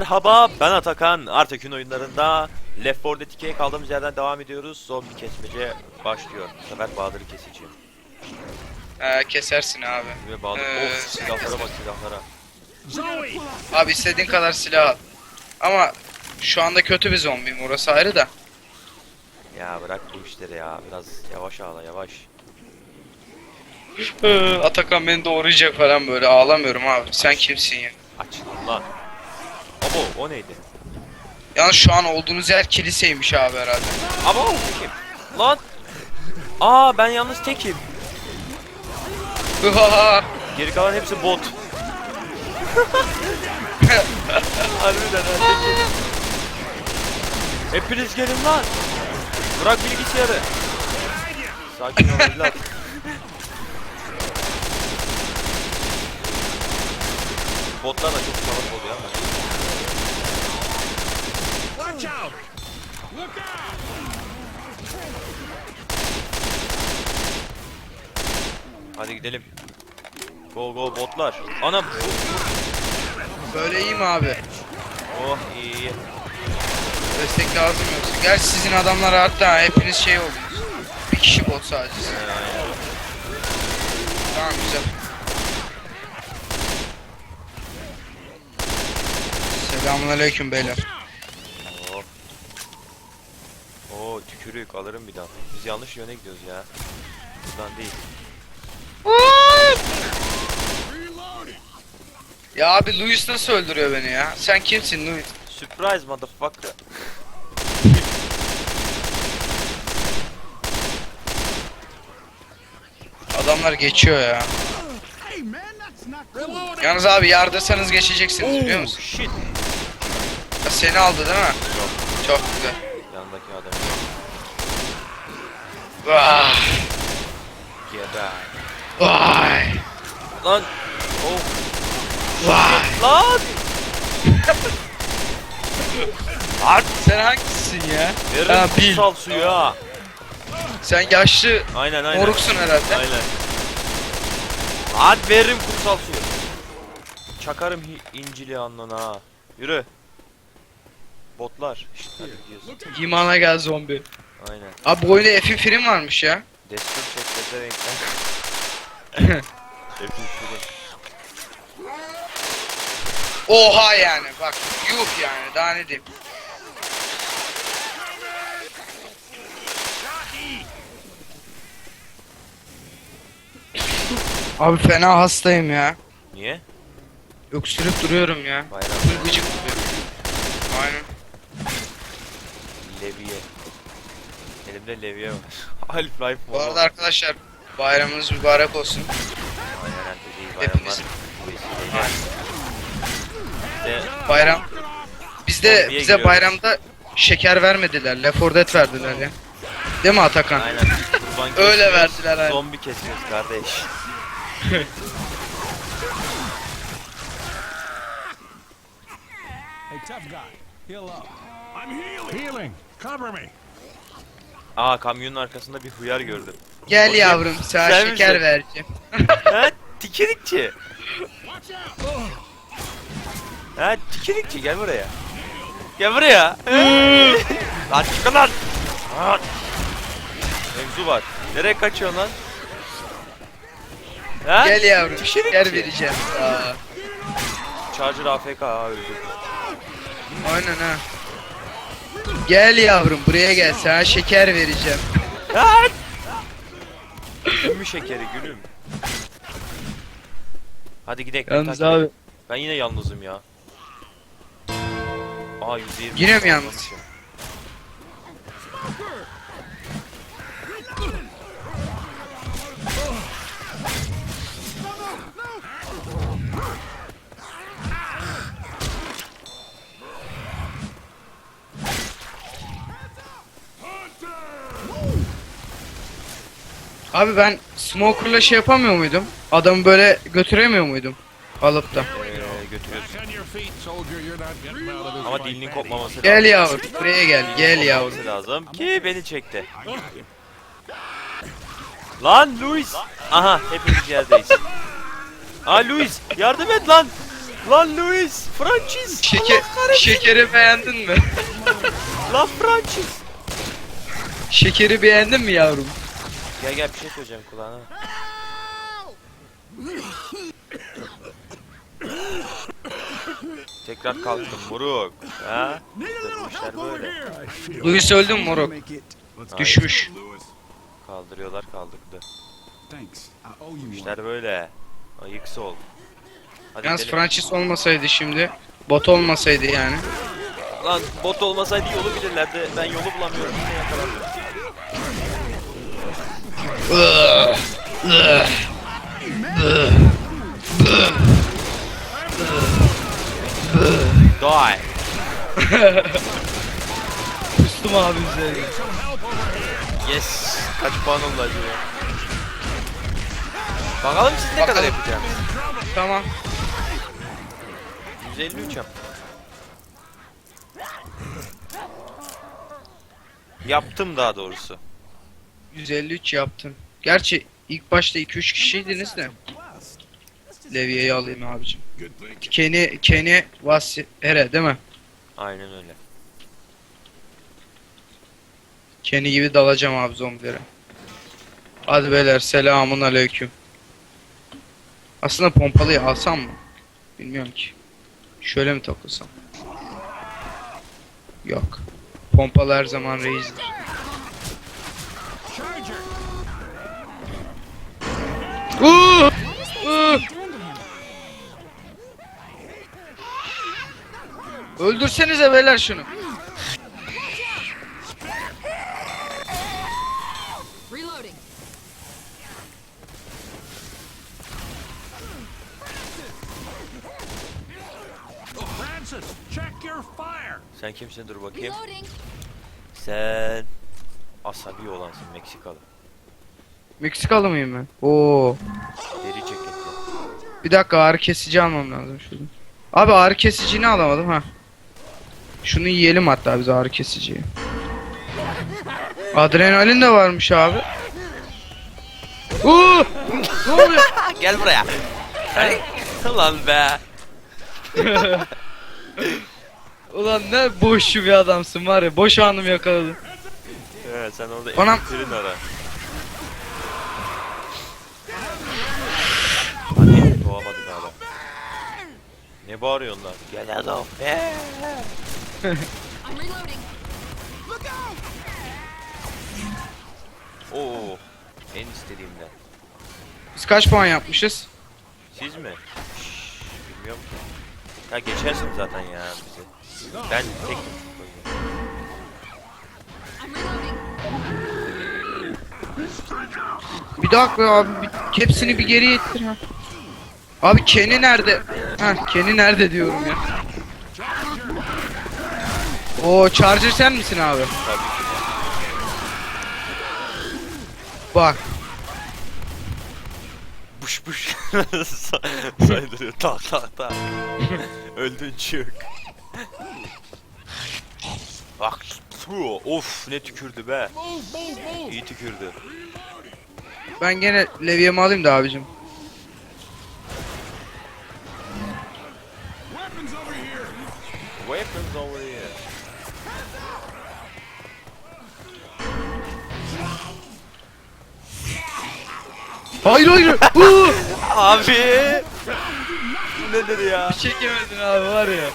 Merhaba ben Atakan. Artekün oyunlarında Left 4 Dead 2'ye kaldığımız yerden devam ediyoruz. Zombi kesmece başlıyor. Bu sefer Bahadır'ı keseceğim. Ee, kesersin abi. Ve Bahadır Ee, of silahlara bak silahlara. Abi istediğin kadar silah al. Ama şu anda kötü bir zombiyim orası ayrı da. Ya bırak bu işleri ya. Biraz yavaş ağla yavaş. Ee, Atakan beni doğrayacak falan böyle ağlamıyorum abi. Sen kimsin ya? Aç lan. Abo o neydi? Yalnız şu an olduğunuz yer kiliseymiş abi herhalde. Abo tekim. Lan. Aa ben yalnız tekim. Geri kalan hepsi bot. Harbiden ha tekim. Hepiniz gelin lan. Bırak bilgisayarı. Sakin ol evlat. Botlar da çok salak oluyor ama. Watch out! Look out! Hadi gidelim. Go go botlar. Ana bu. Böyle iyi mi abi? Oh iyi iyi. Destek lazım yoksa. Gerçi sizin adamlar arttı ha. Hepiniz şey oldunuz. Bir kişi bot sadece. Tamam güzel. Selamünaleyküm beyler. Oh. Tükürük alırım bir daha. Biz yanlış yöne gidiyoruz ya. Buradan değil. Ya abi Louis nasıl öldürüyor beni ya? Sen kimsin Louis? Surprise motherfucker. Adamlar geçiyor ya. Yalnız abi yardırsanız geçeceksiniz biliyor musun? Shit. Ya Seni aldı değil mi? Çok güzel. Yanındaki adam. Vay. Geber. Vay. Lan. Oh. Vay. Lan. Art. Sen hangisisin ya? Verin Ha, Bill. kutsal suyu ha. Sen yaşlı Aynen aynen. moruksun herhalde. Aynen. Hadi veririm kutsal suyu. Çakarım hi- incili alnına ha. Yürü. Botlar. Hadi. İmana gel zombi. Aynen. Abi bu oyunda F'in film varmış ya. Destur çek dese renkten. Hepimiz şurada. Oha yani bak yuh yani daha ne diyeyim. Abi fena hastayım ya. Niye? Öksürüp duruyorum ya. Bayram. Gıcık tutuyor. Aynen. Levye. Elimde levye var. Half Life Bu arada arkadaşlar bayramınız mübarek olsun. Aynen herkese iyi bayramlar. Hepimiz. Bu vesileyle. İşte Bayram. Bizde Zombiye bize giriyoruz. bayramda şeker vermediler. Left 4 Dead verdiler ya. Değil mi Atakan? aynen kurban Öyle kesiyoruz, verdiler aynen. Zombi kesiyoruz kardeş. Hey, tough guy, heal up. I'm healing. Healing. Cover me. Aa kamyonun arkasında bir huyar gördüm. Gel Bakayım. yavrum sana şeker misin? vereceğim. ha out! Ha tikinikçi gel buraya. Gel buraya. lan çıkın lan. Lan. Mevzu var. Nereye kaçıyorsun lan? Ha? Gel yavrum Tikinikçi. şeker vereceğim. Aa, Charger AFK ha öldü. aynen ha. Gel yavrum buraya gel sana şeker vereceğim. Lan! Gülmü şekeri gülüm. Hadi gidelim. Yalnız takip abi Ben yine yalnızım ya. Aa %20. Yine mi yalnız? Abi ben smoker'la şey yapamıyor muydum? Adamı böyle götüremiyor muydum? Alıp da. Ee, götürüyorsun. Ama dilinin kopmaması lazım. Gel yavrum buraya gel gel yavrum. Kopmaması lazım ki beni çekti. Lan Luis. Aha hepimiz yerdeyiz. Aa Luis yardım et lan. Lan Luis! Francis! Şeker, Allah kahretsin! şekeri beğendin mi? Lan Francis! Şekeri beğendin mi yavrum? Gel gel bir şey söyleyeceğim kulağına. Tekrar kalktım moruk. Ha? İşler böyle. Luis öldü mü moruk? Düşmüş. Kaldırıyorlar kaldırdı. İşler böyle. Ayıksı ol. Hadi Yalnız. Francis olmasaydı şimdi. Bot olmasaydı yani. Lan bot olmasaydı yolu bilirlerdi. Ben yolu bulamıyorum. Yine yakalandım. Die. Kustum abi üzerine. Yes. Kaç puan oldu acaba? Bakalım siz ne kadar Bakalım. yapacaksınız. Tamam. 153 yap. Yaptım daha doğrusu. 153 yaptın. Gerçi ilk başta 2-3 kişiydiniz de. Levye'yi alayım abicim. Kenny, Kenny Vasi, Ere değil mi? Aynen öyle. Kenny gibi dalacağım abi zombilere. Hadi beyler selamun aleyküm. Aslında pompalıyı alsam mı? Bilmiyorum ki. Şöyle mi takılsam? Yok. Pompalı her zaman reisdir. Uuu! Uuu! Öldürsenize beyler şunu. Reloading. Francis, check your fire. Sen kimsin dur bakayım. Sen asabi olansın Meksikalı. Meksikalı mıyım ben? Oo. Deri ceketli. Bir dakika ağrı kesici almam lazım şurada. Abi ağrı kesicini alamadım ha. Şunu yiyelim hatta biz ağrı kesiciyi. Adrenalin de varmış abi. Uuu! ne oluyor? Gel buraya. Hey. Lan be. Ulan ne boşçu bir adamsın var ya boş anım yakaladın. Evet sen orada Anam. elektriğin ara. Ne bağırıyorsun lan? Gel adam. Eee. I'm reloading. Oo. En istediğimden. Biz kaç puan yapmışız? Siz mi? Şşş, bilmiyorum ki. Ya geçersin zaten ya bizi. Ben tek I'm reloading. Bir dakika abi bir- hepsini bir geri ittir ha. Abi Kenny nerede? Ha Kenny nerede diyorum ya. O Charger sen misin abi? tabii ki. Bak Buş buş. Sa- Saydırıyor. Tak tak tak. Öldün çık. Bak. Su. Of ne tükürdü be. İyi tükürdü. ben gene levyemi alayım da abicim. Weapons over here. Hayır hayır. Uuu! Abi. Bu nedir ya? Çekemedin abi var ya.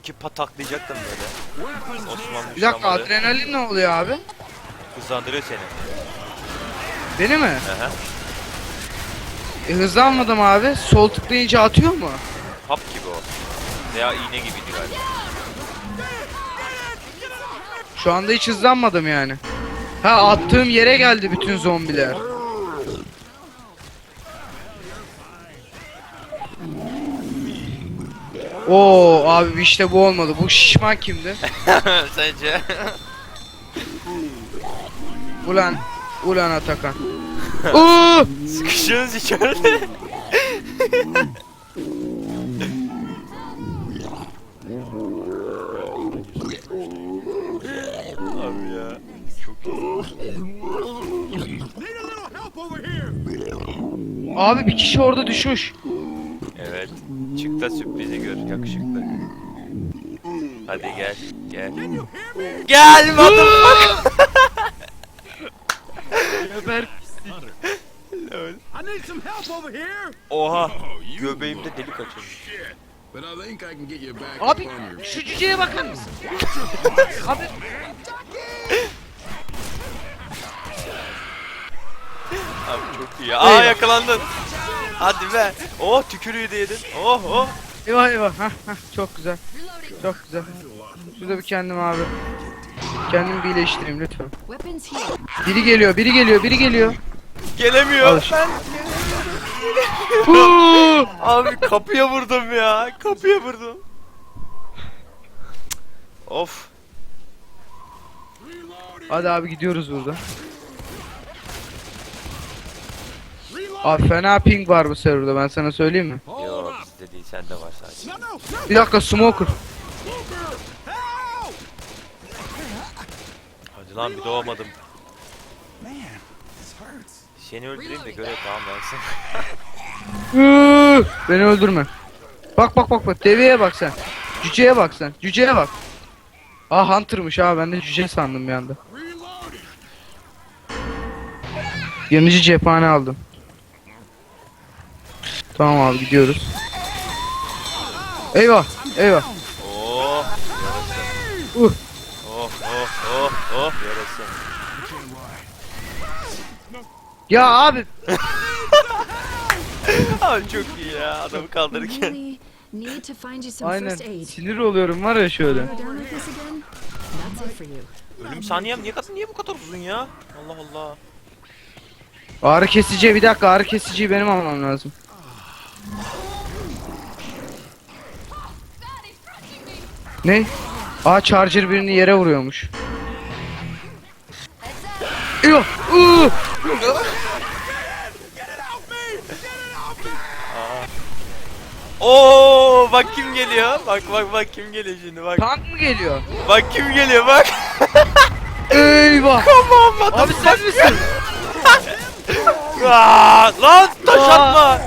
İki pataklayacaktım böyle. Osmanlı Bir dakika Müslümanları adrenalin ne oluyor abi? hızlandırıyor seni. Beni mi? Aha. E, hızlanmadım abi. Sol tıklayınca atıyor mu? Hap gibi o. Veya iğne gibiydi galiba. Şu anda hiç hızlanmadım yani. Ha attığım yere geldi bütün zombiler. Oo abi işte bu olmadı. Bu şişman kimdi? Sence? Ulan ulan Atakan. Oo! Sıkışıyorsunuz içeride. Abi ya. Çok iyi. Need a little help over here. Abi bir kişi orada düşmüş. Evet. Çık da sürprizi gör yakışıklı. Hadi gel gel. Gel motherfucker. Geber. I need some help over here. Oha. Oh, Göbeğimde delik açılmış. shit. But I think I can get you back Abi up on your şu cüceye bakar mısın? Abi Abi çok iyi. Aa yakalandın. Hadi be. Oh tükürüğü de yedin. Oh oh. eyvah eyvah. Hah, hah, çok güzel. Çok güzel. Şurada bir kendim abi. Kendimi bir iyileştireyim lütfen. Weapons here. Biri geliyor, biri geliyor, biri geliyor. Gelemiyor. Al işte. Ben Huu! Abi kapıya vurdum ya. Kapıya vurdum. Of. Hadi abi gidiyoruz burada. Abi fena ping var bu serverda ben sana söyleyeyim mi? Yo bizde değil sende var sadece. Bir dakika smoker. Hadi lan bir hurts. Seni öldüreyim de görev tamamlansın. Huu! Beni öldürme. Bak bak bak bak deveye bak sen. Cüceye bak sen. Cüceye bak. Aa Hunter'mış abi ben de cüce sandım bir anda. Yanıcı cephane aldım. Tamam abi gidiyoruz. Eyvah eyvah. Oh. Uh. Oh oh oh oh yarasın. Ya abi Abi çok iyi ya adamı kaldırırken. Aynen sinir oluyorum var ya şöyle. Ölüm saniyem niye kadar niye bu kadar uzun ya? Allah Allah. Ağrı kesici bir dakika ağrı kesiciyi benim almam lazım. Ne? Aa charger birini yere vuruyormuş. Yok. Oo bak kim geliyor? Bak bak bak kim geliyor şimdi bak. Tank mı geliyor? Bak kim geliyor bak. Eyvah. Aman Abi sen misin? Aa, lan taş atma.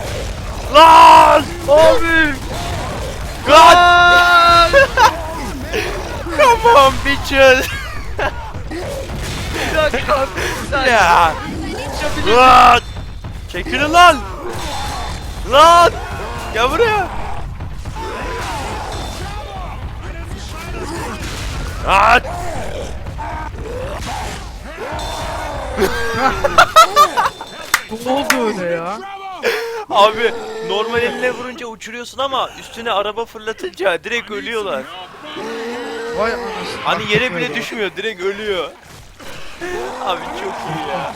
Lan. Abi. Lan. Come on bitches. Bir dakika abi. bir saniye. ya. Lan. Çekilin lan. Lan. Gel buraya. Lan. Ne oldu öyle ya? Abi normal eline vurunca uçuruyorsun ama üstüne araba fırlatınca direkt ölüyorlar. Vay anasını. Hani yere bile düşmüyor direkt ölüyor. Abi çok iyi ya.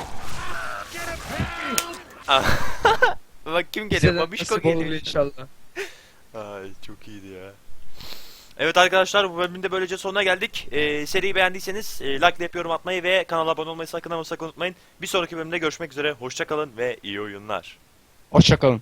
Bak kim geliyor? Babişko geliyor. inşallah. Ay çok iyiydi ya. Evet arkadaşlar bu bölümün de böylece sonuna geldik. Ee, seriyi beğendiyseniz e, like, yorum yorum atmayı ve kanala abone olmayı sakın ama sakın unutmayın. Bir sonraki bölümde görüşmek üzere. Hoşçakalın ve iyi oyunlar. Hoşçakalın.